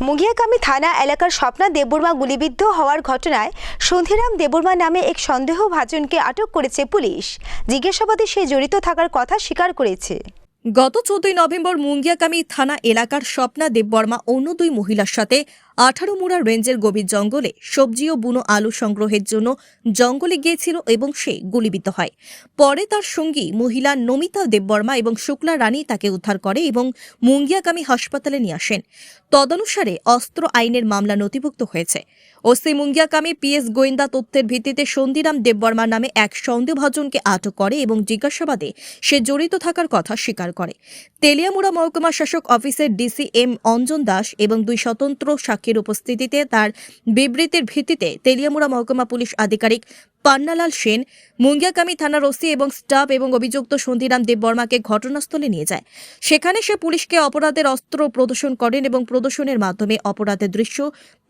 মুগিয়াকামী থানা এলাকার স্বপ্না দেববর্মা গুলিবিদ্ধ হওয়ার ঘটনায় সন্ধিরাম দেববর্মা নামে এক সন্দেহভাজনকে আটক করেছে পুলিশ। জিজ্ঞাসাবাদে সে জড়িত থাকার কথা স্বীকার করেছে। গত চোদ্দই নভেম্বর মুঙ্গিয়াকামী থানা এলাকার স্বপ্না দেববর্মা অন্য দুই মহিলার সাথে আঠারো মুড়া রেঞ্জের গভীর জঙ্গলে সবজি ও বুনো আলু সংগ্রহের জন্য জঙ্গলে গিয়েছিল এবং সে গুলিবিদ্ধ হয়। পরে তার সঙ্গী মহিলা নমিতা দেববর্মা এবং শুক্লা রানী তাকে উদ্ধার করে এবং মুঙ্গিয়াকামী হাসপাতালে নিয়ে আসেন। তদনুসারে অস্ত্র আইনের মামলা নথিভুক্ত হয়েছে। ওসি মুঙ্গিয়াকামী পিএস গোয়েন্দা তথ্যের ভিত্তিতে সন্দিরাম দেববর্মা নামে এক সন্দেহভাজনকে আটক করে এবং জিজ্ঞাসাবাদে সে জড়িত থাকার কথা স্বীকার করে। তেলিয়ামুড়া মহকুমা শাসক অফিসের ডিসি এম অঞ্জন দাস এবং দুই স্বতন্ত্র সাক্ষীর উপস্থিতিতে তার বিবৃতির ভিত্তিতে তেলিয়ামুড়া মহকুমা পুলিশ আধিকারিক পান্নালাল সেন, মুঙ্গিয়াকামী থানার ওসি এবং স্টাফ এবং অভিযুক্ত সন্ধিরাম দেববর্মাকে ঘটনাস্থলে নিয়ে যায়। সেখানে সে পুলিশকে অপরাধের অস্ত্র প্রদর্শন করেন এবং প্রদর্শনের মাধ্যমে অপরাধের দৃশ্য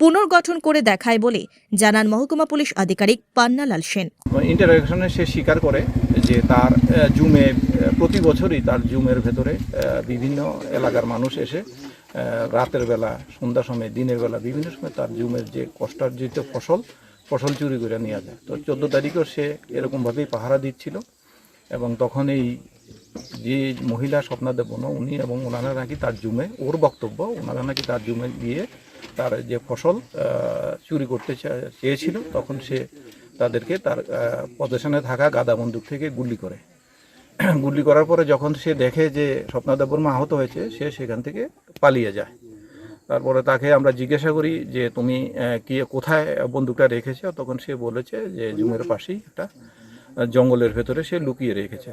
পুনর্গঠন করে দেখায় বলে জানান মহকুমা পুলিশ আধিকারিক পান্নালাল সেন। ইন্টারাকশনে সে স্বীকার করে যে তার জুমে প্রতি বছরই তার জুমের ভেতরে বিভিন্ন এলাকার মানুষ এসে রাতের বেলা, সন্ধ্যার সময়, দিনের বেলা, বিভিন্ন সময় তার জুমের যে কষ্টার্জিত ফসল ফসল চুরি করে নিয়ে যায়। তো চোদ্দ তারিখও সে এরকমভাবেই পাহারা দিচ্ছিল এবং তখন এই যে মহিলা স্বপ্নাদেব বন, উনি এবং ওনারা নাকি তার জুমে, ওর বক্তব্য, ওনারা নাকি তার জুমে গিয়ে তার যে ফসল চুরি করতে চেয়েছিল, তখন সে তাদেরকে তার পজিশনে থাকা গাদা বন্দুক থেকে গুলি করে। গুলি করার পরে যখন সে দেখে যে স্বপ্নাদেব বর্মা আহত হয়েছে, সে সেখান থেকে পালিয়ে যায়। তারপরে তাকে আমরা জিজ্ঞাসা করি যে, তুমি কি, কোথায় বন্দুকটা রেখেছে? তখন সে বলেছে যে, জুমের পাশেই একটা জঙ্গলের ভেতরে সে লুকিয়ে রেখেছে।